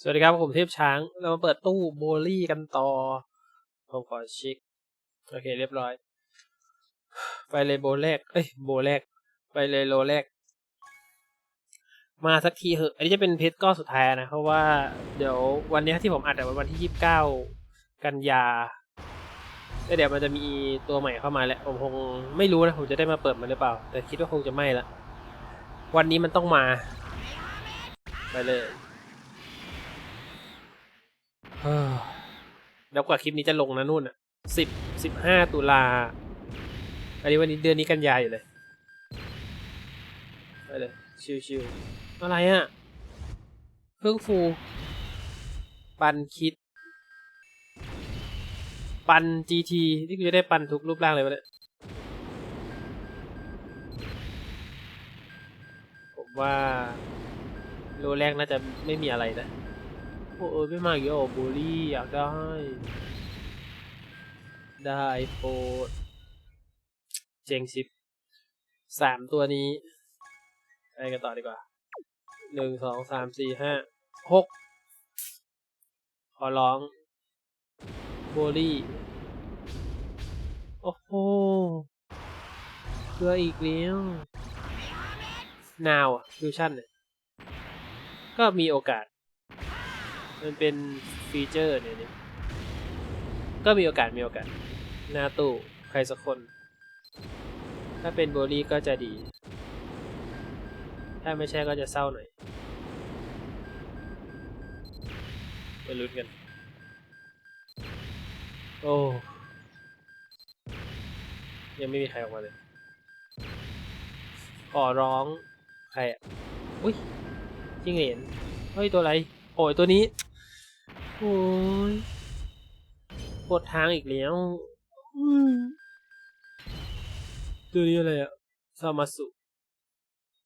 สวัสดีครับ ผมเทพช้าง เรามาเปิดตู้โบลี่กันต่อ ผมขอเช็ค โอเคเรียบร้อย ไปเลยโบแรก เอ้ยโบแรก ไปเลยโลแรก มาสักทีเหอะ อันนี้จะเป็นเพจก้อนสุดท้ายนะ เพราะว่าเดี๋ยววันนี้ที่ผมอัดแต่วันที่ยี่สิบเก้ากันยาแล้วเดี๋ยวมันจะมีตัวใหม่เข้ามาแหล้วผมคงไม่รู้นะ ผมจะได้มาเปิดมันหรือเปล่า แต่คิดว่าคงจะไม่ละ วันนี้มันต้องมา ไปเลย แล้วกว่าคลิปนี้จะลงนะนู่นอะสิบสิบห้าตุลา อันนี้วันนี้เดือนนี้กันยาอยู่เลยไปเลย ชิวๆอะไรอะเพิ่งฟู ปันคิด ปัน GT ที่กูจะได้ปันทุกรูปร่างเลยวะเนี่ยผมว่าโลแรกน่าจะไม่มีอะไรนะ โอ้เออไม่มาอีกแล้วเหรอบูลลี่อยากได้ ได้โปรดเจงชิปสามตัวนี้ไปกันต่อดีกว่าหนึ่งสองสามสี่ห้าหกขอร้องโบลี่ โอ้โหเกลืออีกแล้วนาวฟิวชั่นเนี่ยก็มีโอกาส มันเป็นฟีเจอร์เนี่ยนี่ก็มีโอกาสมีโอกาสหน้าตู้ใครสักคน ถ้าเป็นโบลี่ก็จะดี ถ้าไม่ใช่ก็จะเศร้าหน่อยไปลุ้นกัน โอ้ยังไม่มีใครออกมาเลย ขอร้องใครอะ อุ้ยจิ้งเหรนเฮ้ย ตัวอะไร โอ้ย ตัวนี้ โอ้ยปวดทางอีกแล้วตัวนี้อะไรอะซามาสุ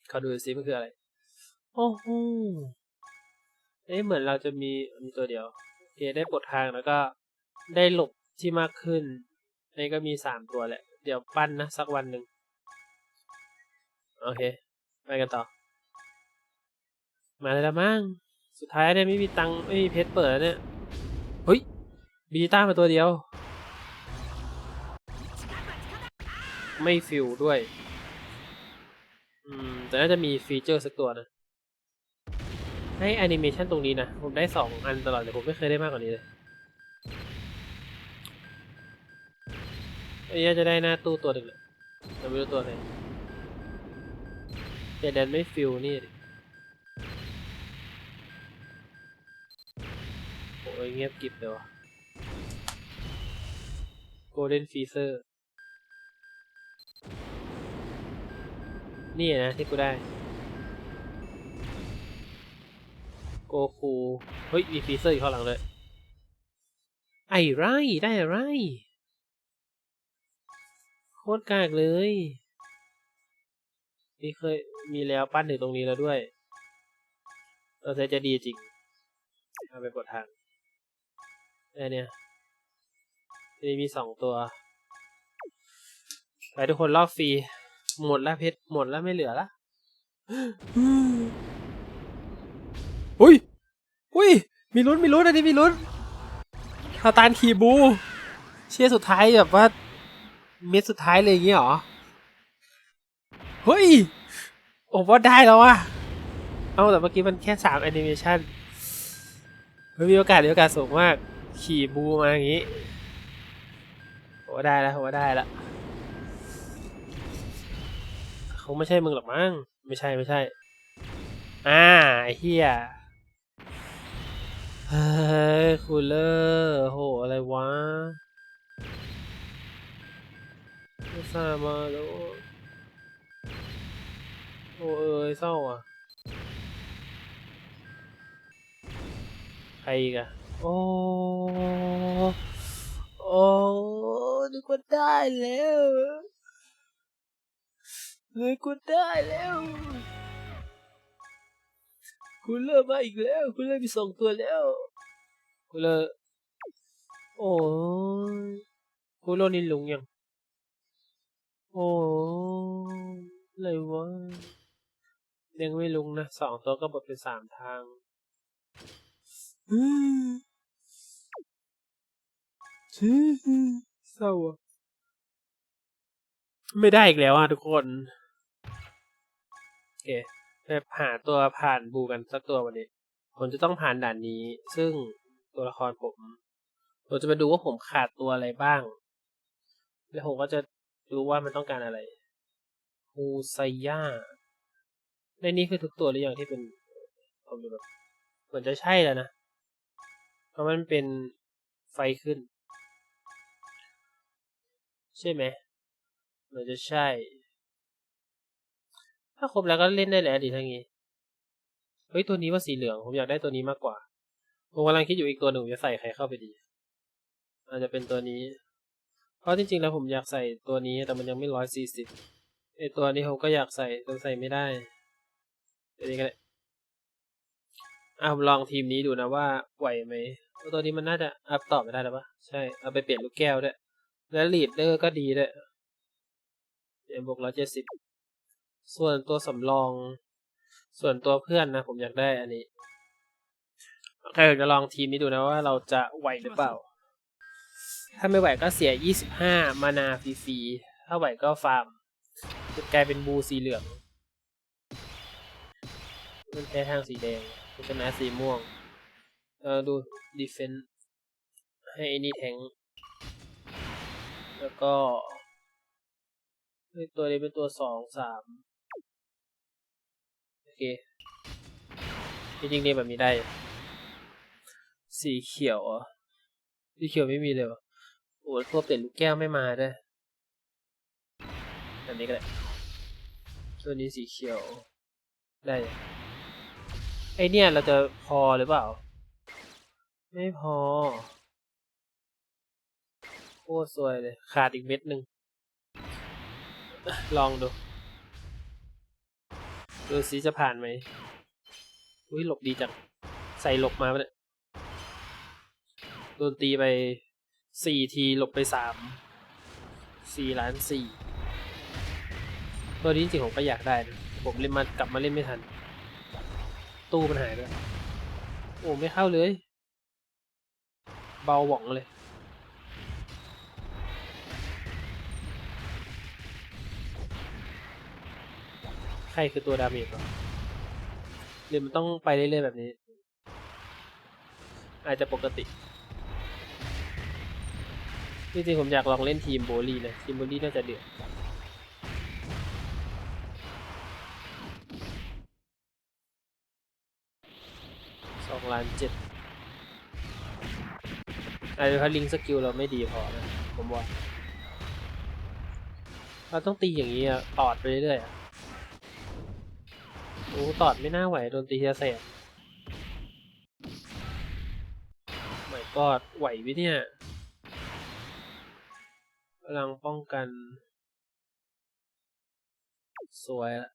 เขาดูซิมันคืออะไร โอ้โหเอ๊ะเหมือนเราจะมีมีตัวเดียวโอเคได้ปลดทางแล้วก็ได้หลบที่มากขึ้นนนี้ก็มีสามตัวแหละ เดี๋ยวปั้นนะ สักวันหนึ่งโอเค ไปกันต่อ มาเลยละมั้ง สุดท้ายเนี่ยไม่มีตังค์ไม่มีเพชรเปิดแล้วเนี่ยเฮ้ยบีต้ามาตัวเดียว ไม่ฟิลด้วย อืม แต่น่าจะมีฟีเจอร์สักตัวนะให้แอนิเมชันตรงนี้นะ ผมได้สองอันตลอดเลยผมไม่เคยได้มากกว่านี้เลยอันนี้จะได้หน้าตู้ตัวหนึ่งเลยแต่ไม่รู้ตัวไหนแต่ดันไม่ฟิลนี่ ยเงียบกริบเลยวะ Golden Freezer นี่นะที่กูได้ โกคู เฮ้ย มีฟีเซอร์อยู่ข้างหลังเลย ไอไร ได้อะไร โคตรกากเลย นี่เคยมีแล้วปั้นถึงตรงนี้แล้วด้วย เราจะดีจริง เอาไปกดทาง ไอเนี่ยนี้มีสองตัวไปทุกคนรอบฟรีหมดแล้วเพชรหมดแล้วไม่เหลือละอุ้ยอุ้ย มีลุ้นมีลุ้นอันนี้มีลุ้นทาตานคีบู เชียสุดท้ายแบบว่า เม็ดสุดท้ายเลยอย่างเงี้ยเหรอ เฮ้ยผมว่าได้แล้วอะเอาแต่เมื่อกี้มันแค่สามแอนิเมชันมีโอกาสมีโอกาสสูงมาก ขี่บูมาอย่างนี้โอ้ได้แล้วโอ้ได้ล้วคงไม่ใช่มึงหรอกมั้งไม่ใช่ไม่ใช่ อ่าไอ้เฮียเฮ้ยคูลเลอร์โหอะไรวะไม่ทราบมาแล้วโอ้เอ้ยเศร้าอะใครอีกอะ โอ้โอ้นึกว่าได้แล้วนึกว่าได้แล้วคุณเลิกมาอีกแล้วคุณเลิกมีสองตัวแล้วคุณเลิกโอ้ยคุณโลนี่ลุงยังโอ้ยอะไรวะยังไม่ลุงนะสองตัวก็บดเป็นสามทางอืม เศร้าอะไม่ได้อีกแล้วอะทุกคนโอเคไปหาตัวผ่านบูกันสักตัววันนี้ ผมจะต้องผ่านด่านนี้ ซึ่งตัวละครผมผมจะมาดูว่าผมขาดตัวอะไรบ้าง แล้วผมก็จะดูว่ามันต้องการอะไรฮูไซย่าในนี้คือทุกตัวหรือยังที่เป็นผมดูแบบเหมือนจะใช่แล้วนะ เพราะมันเป็นไฟขึ้น ใช่ไหมเหมือนจะใช่ ถ้าครบแล้วก็เล่นได้แล้วดิทั้งนี้เฮ้ยตัวนี้ว่าสีเหลือง ผมอยากได้ตัวนี้มากกว่า ผมกำลังคิดอยู่อีกตัวหนึ่งจะใส่ใครเข้าไปดีอาจจะเป็นตัวนี้ เพราะจริงๆแล้วผมอยากใส่ตัวนี้แต่มันยังไม่ร้อยสี่สิบไอตัวนี้ผมก็อยากใส่แต่ใส่ไม่ได้เดี๋ยวนี้ก็ได้อะผมลองทีมนี้ดูนะว่าไหวไหมตัวนี้มันน่าจะอัพต่อไม่ได้แล้วปะใช่ เอาไปเปลี่ยนลูกแก้วด้วย แล้วลีดเดอร์ก็ดีด้วยเดี๋ยวบวกร้อยเจ็ดสิบส่วนตัวสำรอง ส่วนตัวเพื่อนนะ ผมอยากได้อันนี้ใครอยากจะลองทีมนี้ดูนะว่าเราจะไหวหรือเปล่า ถ้าไม่ไหวก็เสีย 25 มานาฟรีๆถ้าไหวก็ฟาร์มจะกลายเป็นบูสีเหลือง มันแพ้ทางสีแดงมันชนะสีม่วง เออดูดีเฟน s ์ให้ไอ้นี่แทง แล้วก็ตัวนี้เป็นตัวสองสามโอเคจริงๆเนี่ยแบบนี้ได้ สีเขียวอะสีเขียวไม่มีเลยวะโอ้พวกเปลี่ยนลูกแก้วไม่มาด้วยแบบนี้ก็ได้ตัวนี้สีเขียว ได้ไอเนี่ยเราจะพอหรือเปล่า ไม่พอ โคตรสวยเลย ขาดอีกเม็ดหนึ่ง ลองดู ดูสิจะผ่านไหมอุ้ยหลบดีจัง ใส่หลบมาเนี่ยโดนตีไปสี่ทีหลบไปสามสี่ล้านสี่ตัวนี้จริงๆผมก็อยากได้นะผมเล่นมากลับมาเล่นไม่ทัน ตู้มันหายด้วโอ้ ไม่เข้าเลย เบาหว่องเลย ใครคือตัวดาเมจวะหรือมันต้องไปเรื่อยๆแบบนี้ อาจจะปกติจริงๆผมอยากลองเล่นทีมโบลีนะ ทีมโบลีน่าจะเดือดสองล้านเจ็ดอาจจะเพราะลิงสกิลเราไม่ดีพอนะ ผมว่า เราต้องตีอย่างนี้อะตอดไปเรื่อยๆ โอ้ตอดไม่น่าไหวโดนตีเทียแสนไม่กอดไหววิเนี่ยพลังป้องกัน สวยละ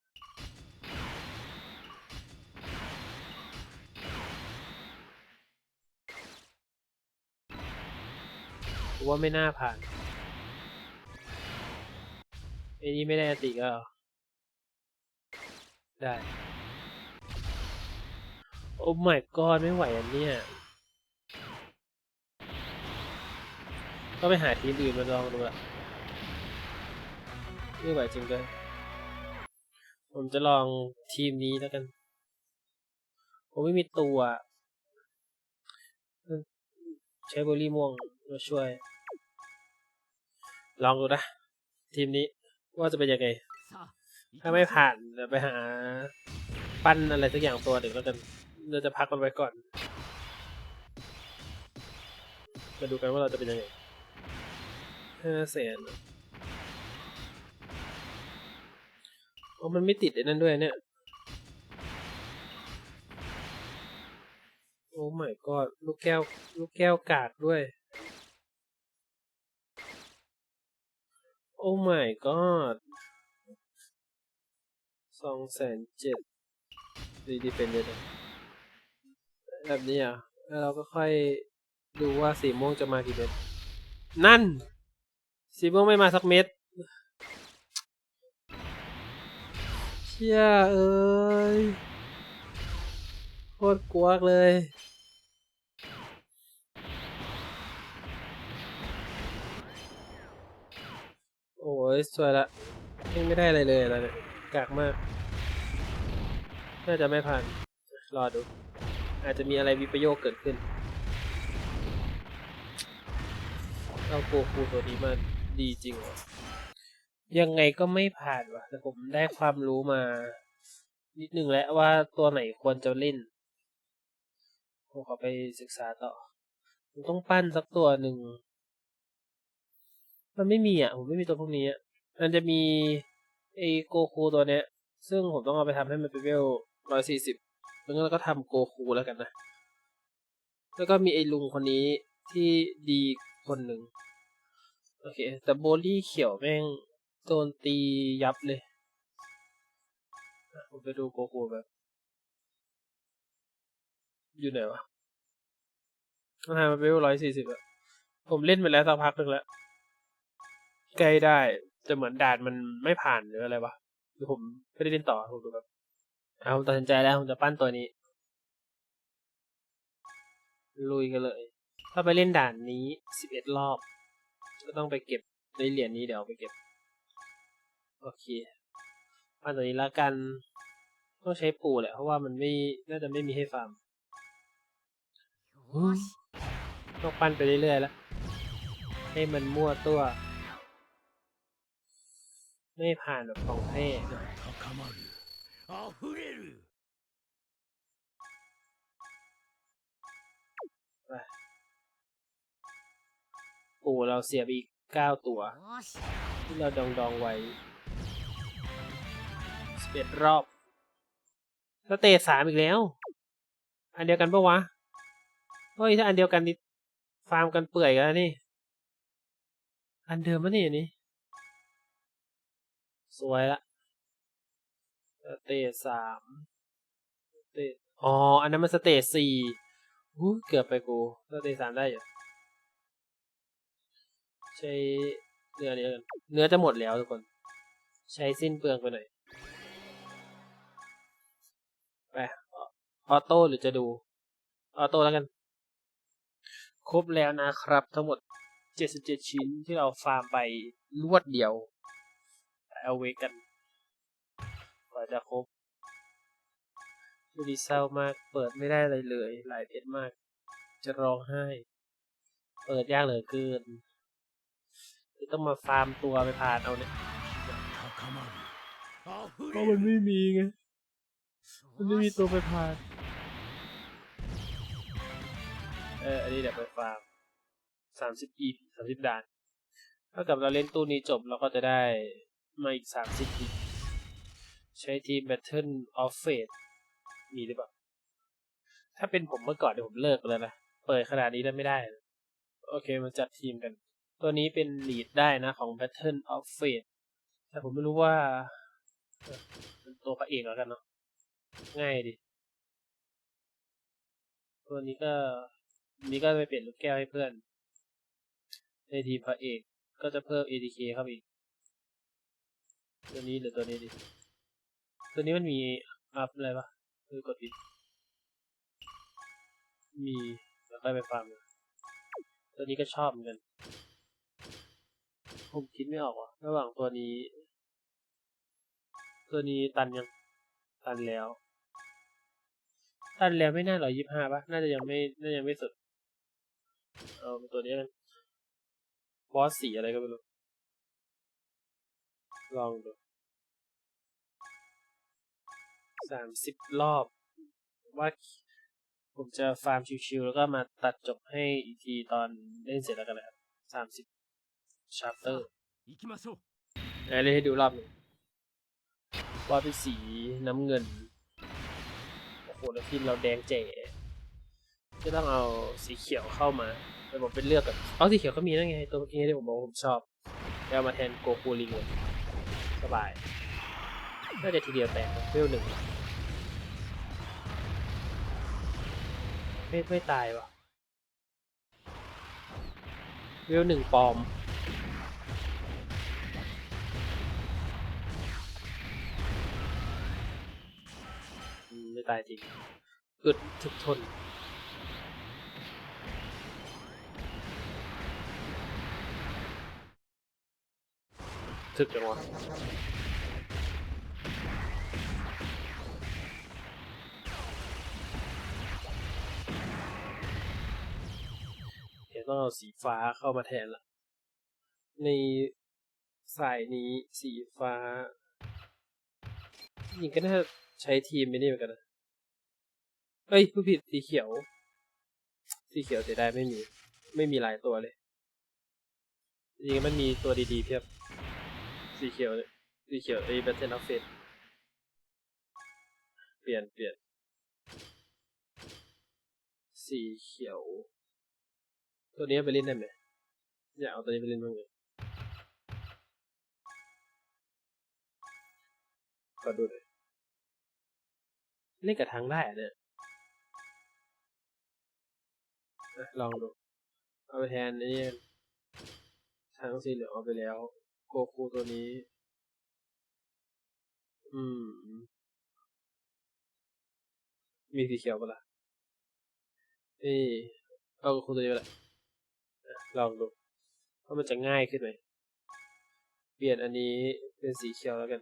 ว่าไม่น่าผ่านไอ้นี่ไม่ได้อติก็ได้ โอ้ my god ไม่ไหวอันเนี้ยก็ไปหาทีมอื่นมาลองดูละไม่ไหวจริงด้วยผมจะลองทีมนี้แล้วกัน ผมไม่มีตัว ใช้เบอร์รี่ม่วงมาช่วย ลองดูนะ ทีมนี้ว่าจะเป็นยังไง ถ้าไม่ผ่านเดี๋ยวไปหา ปั้นอะไรสักอย่างตัวหนึ่งแล้วกัน เราจะพักมันไว้ก่อน มาดูกันว่าเราจะเป็นยังไงห้าแสนโอ้มันไม่ติดไอ้นั่นด้วยเนี่ย โอ้ my god ลูกแก้ว ลูกแก้วกากด้วย โอ้ my god สองแสนเจ็ดดีดีเป็นเยังไง แบบนี้อะแล้วเราก็ค่อยดูว่าสีม่วงจะมากี่เม็ด นั่น สีม่วงไม่มาสักเม็ด เชี่ยเอ้ย โคตรกวกเลย โอ้ยสวยละยังไม่ได้อะไรเลยอะไรเนี่ยกากมาก น่าจะไม่ผ่าน รอดู อาจจะมีอะไรวิปโยคเกิดขึ้นเอาโกคูตัวนี้มาดีจริงเหรอยังไงก็ไม่ผ่านว่ะ แต่ผมได้ความรู้มา นิดนึงแล้วว่าตัวไหนควรจะเล่นผมขอไปศึกษาต่อผมต้องปั้นสักตัวหนึ่ง มันไม่มีอะ ผมไม่มีตัวพวกนี้อะมันจะมีไอโกคูตัวเนี้ย ซึ่งผมต้องเอาไปทำให้มันเป็นเวลร้อยสี่สิบ แล้วก็ทำโกคูแล้วกันนะ แล้วก็มีไอ้ลุงคนนี้ที่ดีคนหนึ่งโอเค แต่โบลี่เขียวแม่งโดนตียับเลยผมไปดูโกคูแบบ อยู่ไหนวะอ่ามันเป็นร้อยสี่สิบอะผมเล่นไปแล้วสักพักหนึ่งแล้ว ใกล้ได้จะเหมือนด่านมันไม่ผ่านหรืออะไรวะหรือผมไม่ได้เล่นต่อผมดูแบบ เอาผมตัดสินใจแล้วผมจะปั้นตัวนี้ ลุยกันเลย ถ้าไปเล่นด่านนี้สิบเอ็ดรอบ ก็ต้องไปเก็บในเหรียญนี้เดี๋ยวเอาไปเก็บ โอเคปั้นตัวนี้แล้วกัน ต้องใช้ปูแหละ เพราะว่ามันไม่ น่าจะไม่มีให้ฟาร์มよしต้องปั้นไปเรื่อยๆแล้ว ให้มันมั่วตัว ไม่ผ่านแบบของแท้ 高まる溢れる ปูเราเสียไปอีกเก้าตัว よし ที่เราดองดองๆไว้สิบเอ็ดรอบสเตจสามอีกแล้ว อันเดียวกันปะวะ เฮ้ย ถ้าอันเดียวกันนี่ฟาร์มกันเปื่อยกันแล้วนี่ อันเดิมปะนี่อันนี้ สวยละ สเตจสามสเตจอ๋อ อันนั้นมันสเตจสี่หูเกือบไปกูสเตจสามได้อยู่ ใช้เนื้อนี้แล้วกันเนื้อจะหมดแล้วทุกคน ใช้สิ้นเปลืองไปหน่อย ไปอออโต้หรือจะดู ออโต้แล้วกัน ครบแล้วนะครับ ทั้งหมด 77 ชิ้นที่เราฟาร์มไปรวดเดียวเอาเวกันก ว่าจะครบดีเศร้ามาก เปิดไม่ได้เลยเลย หลายเพจมาก จะร้องไห้ เปิดยากเหลือเกินต้องมาฟาร์มตัวไปผ่านเอาเนี่ยก็มันไม่มีไง มันไม่มีตัวไปผ่าน เออ อันนี้เดี๋ยวไปฟาร์มสามสิบอีสามสิบด่าน ถ้ากับเราเล่นตู้นี้จบเราก็จะได้มาอีกสามสิบอี ใช้ทีม Battle of Fate มีหรือเปล่า ถ้าเป็นผมเมื่อก่อนเดี๋ยวผมเลิกไปแล้วนะ เปิดขนาดนี้แล้วไม่ได้ โอเคมาจัดทีมกัน ตัวนี้เป็นลีดได้นะของ Battle of Fate แต่ผมไม่รู้ว่าเป็นตัวพระเอกแล้วกันเนาะ ง่ายดิ ตัวนี้ก็นี้ก็ไปเปลี่ยนลูกแก้วให้เพื่อน ในทีมพระเอกก็จะเพิ่ม ATK เข้าไปอีก ตัวนี้หรือตัวนี้ดิ ตัวนี้มันมีอัพอะไรปะคือกดผิดมีแล้วค่อยไปฟังนะตัวนี้ก็ชอบเหมือนกันผมคิดไม่ออกว่ะระหว่างตัวนี้ ตัวนี้ตันยัง ตันแล้ว ตันแล้วไม่น่าหรอยี่ห้าปะน่าจะยังไม่น่าจะยังไม่สุดเอาตัวนี้กันบอสสีอะไรก็ไม่รู้ลองดู สามสิบรอบ ว่าผมจะฟาร์มชิวๆแล้วก็มาตัดจบให้อีกทีตอนเล่นเสร็จแล้วกันนะครับสามสิบชาร์เตอร์เล่ให้ดูรอบหนึ่งว่าเป็นสีน้ำเงิน โอ้โห แล้วที่เราแดงเจ๋ก็ต้องเอาสีเขียวเข้ามาแต่ผมเป็นเลือกกับเอาสีเขียวก็มีนั่นไง ตัวเมื่อกี้ที่ผมบอกผมชอบแล้วมาแทนโกคูลิงเลสบาย น่าจะทีเดียวแตกเวลหนึ่งไม่ไม่ตายวะเวลหนึ่งปลอม ไม่ตายจริงอึดถึกทนถึกจังวะ ต้องเอาสีฟ้าเข้ามาแทนละในสายนี้สีฟ้าจริงก็น่าใช้ทีมไม่นี่เหมือนกันนะเอ้ยผู้ผิดสีเขียว สีเขียวเสียดายไม่มี ไม่มีหลายตัวเลย จริงมันมีตัวดีๆเพียบ สีเขียวสีเขียวไอ้แบทเทนอฟเฟสเปลี่ยนเปลี่ยน สีเขียว ตัวนี้ไปเล่นได้ไหมอยากเอาตัวนี้ไปเล่นบ้างเลยก็ดูเลยเล่นกับทางได้เนี่ยลองดู เอาไปแทนอ้นี่ทางสีเหลืองเอาไปแล้ว โกคูตัวนี้ อืม มีสีเขียวปะล่ะเอ้ยเอาโกคูตัวนี้ไปละ ลองดูว่ามันจะง่ายขึ้นไหม เปลี่ยนอันนี้เป็นสีเขียวแล้วกัน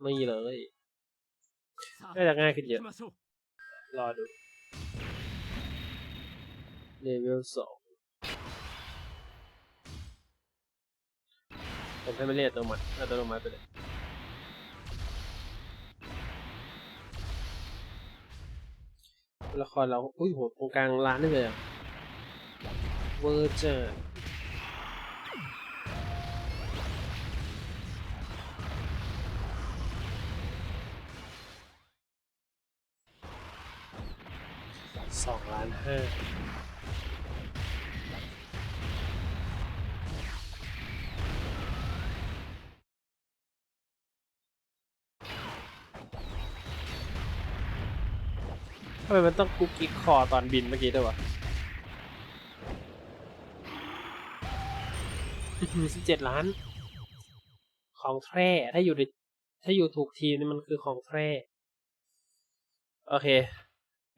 ไม่เลยน่าจะง่ายขึ้นเยอะ รอดูเลเวลสองผมให้มันเรียกตัวมันอัตโนมัติไปเลยละครเรา อุ้ยโหตรงกลางร้านนี่เลยอะ เวอร์จัดสองล้านห้าทำไมมันต้องกุ๊กกิ๊กคอตอนบินเมื่อกี้ด้วยวะ สิบเจ็ดล้าน ของแท้ถ้าอยู่ถ้าอยู่ถูกทีมนี่มันคือของแท้โอเค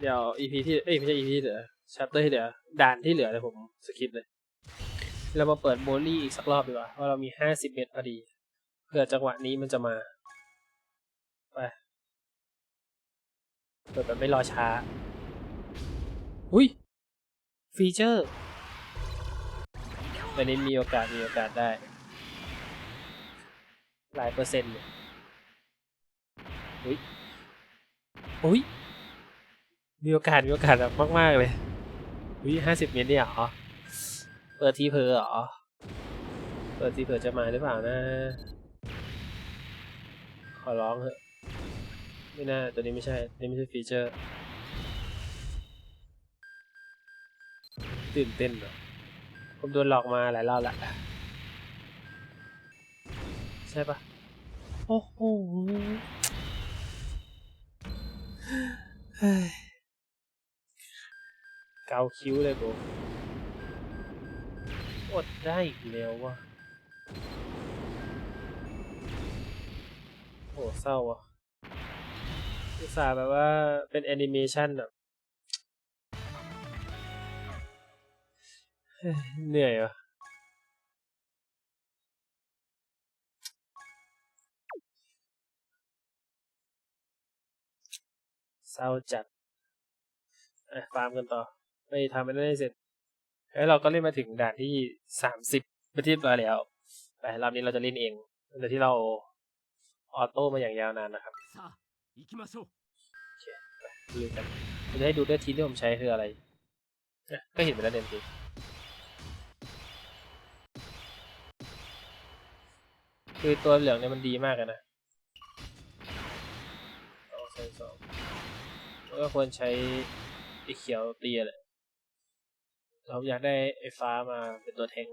เดี๋ยว EP ที่เอ้ยไม่ใช่ EP ที่เหลือ chapter ที่เหลือด่านที่เหลือเดี๋ยวผมสคิปเลย เรามาเปิดโบลี่อีกสักรอบดีกว่าเพราะเรามีห้าสิบเมตรพอดีเผื่อจังหวะนี้มันจะมาไปเปิดแบบไม่รอช้า อุ้ยฟีเจอร์ อันนี้มีโอกาสมีโอกาสได้ หลายเปอร์เซ็นต์เนี่ยอุ้ยอุ้ยมีโอกาสมีโอกาสแบบมาก ๆ เลยอุ้ยห้าสิบเมตรเนี่ยเหรอเปิดทีเพอเหรอเปิดทีเพอจะมาหรือเปล่านะ ขอร้องเถอะไม่น่าตัวนี้ไม่ใช่นี่ไม่ใช่ฟีเจอร์ ตื่นเต้นเหรอ ผมโดนหลอกมาหลายรอบละใช่ปะโอ้โหเฮ้ยเกาคิ้วเลยกูอดได้อีกแล้ววะโอ้เศร้าว่ะอุตส่าห์แบบว่าเป็นแอนิเมชันแบ เหนื่อยวะเศร้าจัดอ่ฟาร์มกันต่อไม่ทำไม่ได้เสร็จ แล้วเราก็เล่นมาถึงด่านที่สามสิบไปที่ร้อยแล้ว ไปรอบนี้เราจะเล่นเองโดยที่เราออโต้มาอย่างยาวนานนะครับลืมกันจะให้ดูด้วยทีที่ผมใช้คืออะไร ก็เห็นไปแล้วเด่นที คือตัวเหลืองเนี่ยมันดีมากเลยนะสองใช้สองแล้วก็ควรใช้ไอ้เขียวตีแหละเราอยากได้ไอ้ฟ้ามาเป็นตัวแทง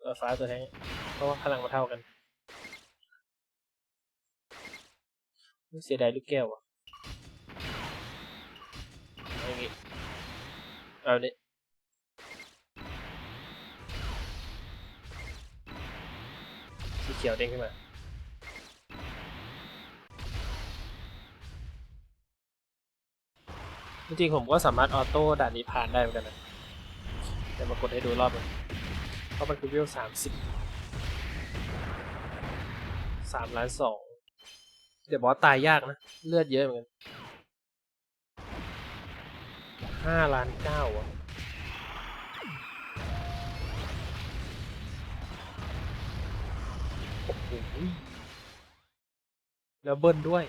ตัวฟ้าตัวแทงเพราะว่าพลังมาเท่ากันเสียดายลูกแก้วอะเอาอย่างงี้เอาเนี่ย ขียวเด้งขึ้นมา จริงๆผมก็สามารถออโต้ด่านนี้ผ่านได้เหมือนกันนะแต่มากดให้ดูรอบนึงเพราะมันคือเวสามสิบสามล้านสองเดี๋ยวบอสตายยากนะ เลือดเยอะเหมือนกันห้าล้านเก้าอะ โอ้โหแล้วเบิ้ลด้วย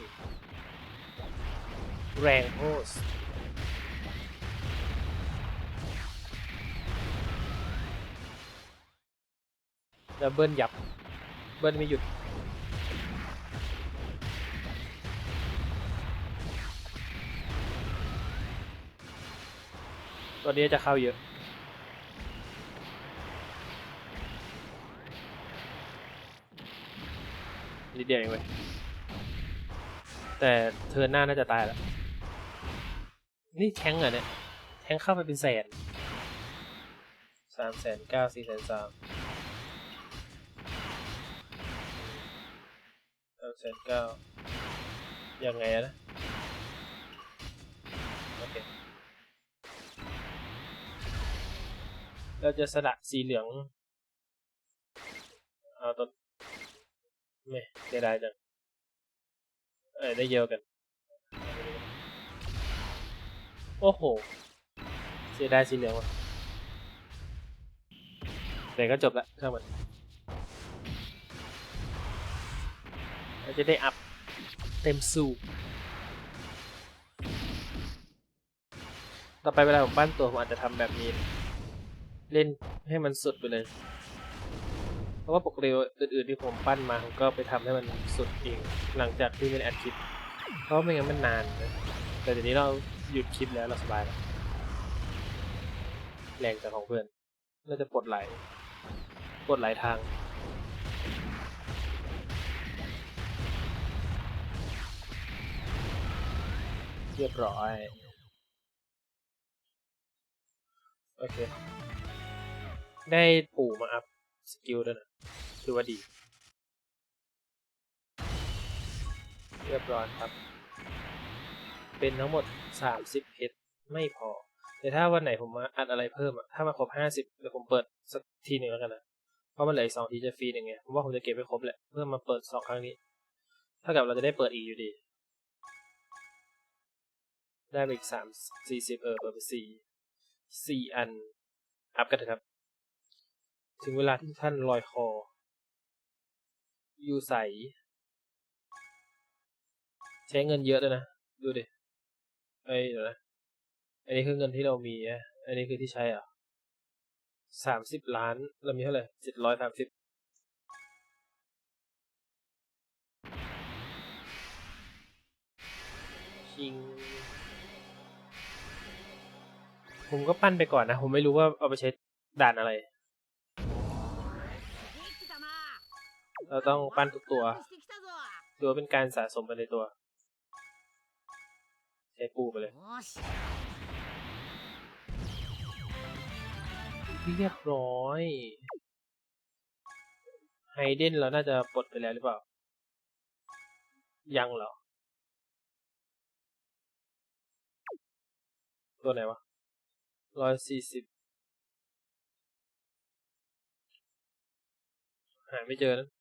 แรงโพสแล้วเบิ้ลยับ เบิ้ลไม่หยุดตัวนี้จะเข้าเยอะ นิดเดียวเองเว้ย แต่เธอหน้าน่าจะตายแล้ว นี่แทงเหรอเนี่ย แทงเข้าไปเป็นแสนสามแสนเก้าสี่แสนสามสามแสนเก้ายังไงนะ โอเค เราจะสละสีเหลือง เอาต้น ไม่เสียดายจังเออได้เยอะกัน โอ้โห เสียดายสีเหลืองว่ะแต่ก็จบละช่างมันเราจะได้อัพเต็มสูบต่อไปเวลาผมปั้นตัวผมอาจจะทำแบบนี้ เล่นให้มันสุดไปเลย เพราะว่าปกติอื่นๆที่ผมปั้นมาผมก็ไปทำให้มันสุดเอง หลังจากที่ไม่ได้อัดคลิป เพราะไม่งั้นมันนานนะ แต่เดี๋ยวนี้เราหยุดคลิปแล้วเราสบายแล้วแรงจากของเพื่อนเราจะปลดไหล ปลดไหลทางเรียบร้อย โอเค ได้ปู่มาอัพ สกิลด้วยนะถือว่าดี เรียบร้อยครับ เป็นทั้งหมด 30เพชรไม่พอ แต่ถ้าวันไหนผมมาอัดอะไรเพิ่มอะถ้ามาครบ 50เดี๋ยวผมเปิดสักทีหนึ่งแล้วกันนะเพราะมันเหลืออีกสองทีจะฟรีหนึ่งไงผมว่าผมจะเก็บไปครบแหละเพื่อมาเปิดสองครั้งนี้ถ้ากับเราจะได้เปิดอีกอยู่ดี ได้ไปอีกสามสี่สิบเออเปิดไปสี่สี่อัน อัพกันเถอะครับ ถึงเวลาที่ท่านลอยคอ อยู่ใส ใช้เงินเยอะด้วยนะ ดูดิไอ้เดี๋ยวนะ อันนี้คือเงินที่เรามีอะอันนี้คือที่ใช้อะสามสิบล้าน เรามีเท่าไหร่เจ็ดร้อยสามสิบชิงผมก็ปั้นไปก่อนนะ ผมไม่รู้ว่าเอาไปใช้ด่านอะไร เราต้องปั้นทุกตัวตัวเป็นการสะสมไปในตัว ใช้ปูไปเลย เรียบร้อยไฮเดนเราน่าจะปลดไปแล้วหรือเปล่า ยังเหรอ ตัวไหนวะร้อยสี่สิบหาไม่เจอนะ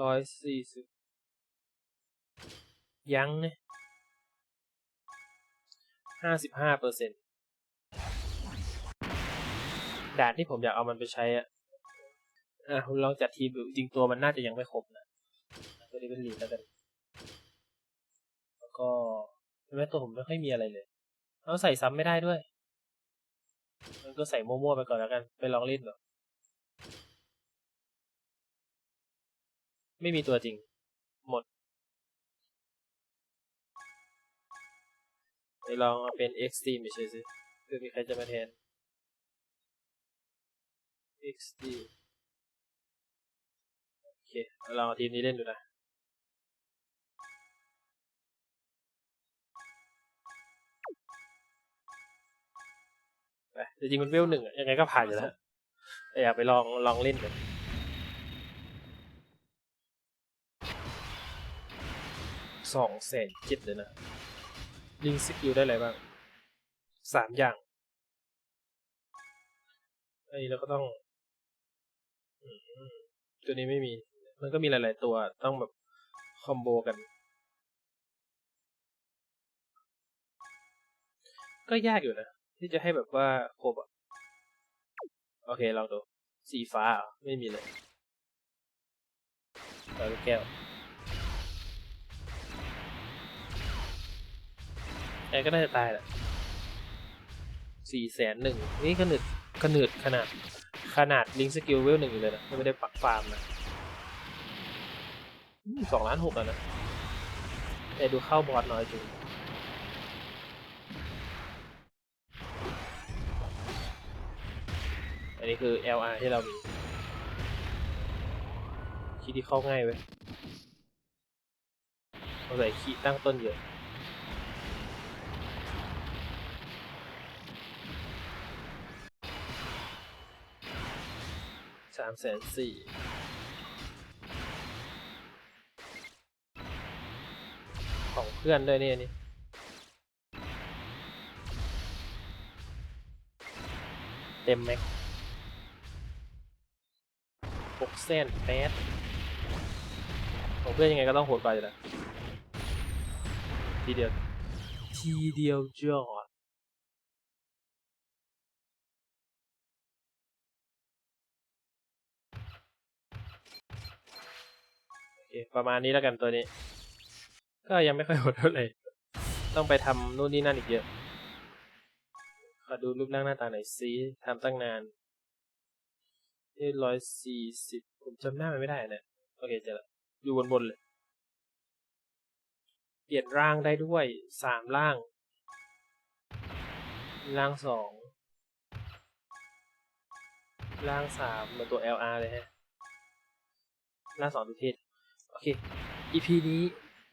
ร้อยสี่สิบยังนี่ยห้าสิบห้าเปอร์เซ็นต์ด่านที่ผมอยากเอามันไปใช้อะอะคุณลองจัดทีมดูจริงตัวมันน่าจะยังไม่ครบนะตัวนี้เป็นลีดแล้วกัน แล้วก็แม้ตัวผมไม่ค่อยมีอะไรเลยเอาใส่ซ้ำไม่ได้ด้วย มันก็ใส่มั่วๆไปก่อนแล้วกัน ไปลองเล่นเหรอ ไม่มีตัวจริง หมดไปลองเอาเป็น Extreme ไปเฉยสิเพื่อมีใครจะมาแทน Extreme โอเคลองเอาทีมนี้เล่นดูนะไปจริงๆมันเวลหนึ่งยังไงก็ผ่านอยู่แล้วแต่อยากไปลองลองเล่นกัน สองแสนเจ็ดเลยนะ ลิงสกิลได้อะไรบ้างสามอย่าง อันนี้เราก็ต้องอตัวนี้ไม่มี มันก็มีหลาย ๆ ตัวต้องแบบคอมโบกัน ก็ยากอยู่นะ ที่จะให้แบบว่าครบอะโอเคลองดู สีฟ้าไม่มีเลยต่อลูกแก้ว ไอ้ก็น่าจะตายแหละสี่แสนหนึ่งนี่ขนืดขนืดขนาดขนาดลิงสกิลเวลหนึ่งอยู่เลยนะไม่ได้ปักฟาร์มนะสองล้านหกอะนะ แต่ดูเข้าบอสน้อยจริงอันนี้คือ LR ที่เรามีคีย์ที่เข้าง่ายเว้ยเราใส่คีย์ตั้งต้นเยอะามแสนสี่ของเพื่อนด้วยเนี่ยนี่เต็มแม็กหกเส้นแปดของเพื่อนยังไงก็ต้องโหดกว่าอยู่แล้วทีเดียว ทีเดียวจอดโอ เคประมาณนี้แล้วกันตัวนี้ ก็ยังไม่ค่อยโหดเท่าไหร่ต้องไปทำนู่นนี่นั่นอีกเยอะขอดูรูปร่างหน้าตาหน่อยซิทำตั้งนานที่ร้อยสี่สิบผมจำหน้ามันไม่ได้นะโอเคเจอละอยู่บนบนเลย เปลี่ยนร่างได้ด้วยสามร่าง ร่างสองร่างสามเหมือนตัว LR เลยฮะร่างสองดูเทศโอ เค EP นี้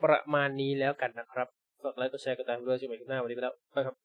ประมาณนี้แล้วกันนะครับฝากไลค์กดแชร์กดติดตามด้วยช่วยใหม่คลิปหน้าวันนี้ไปแล้วไปครับ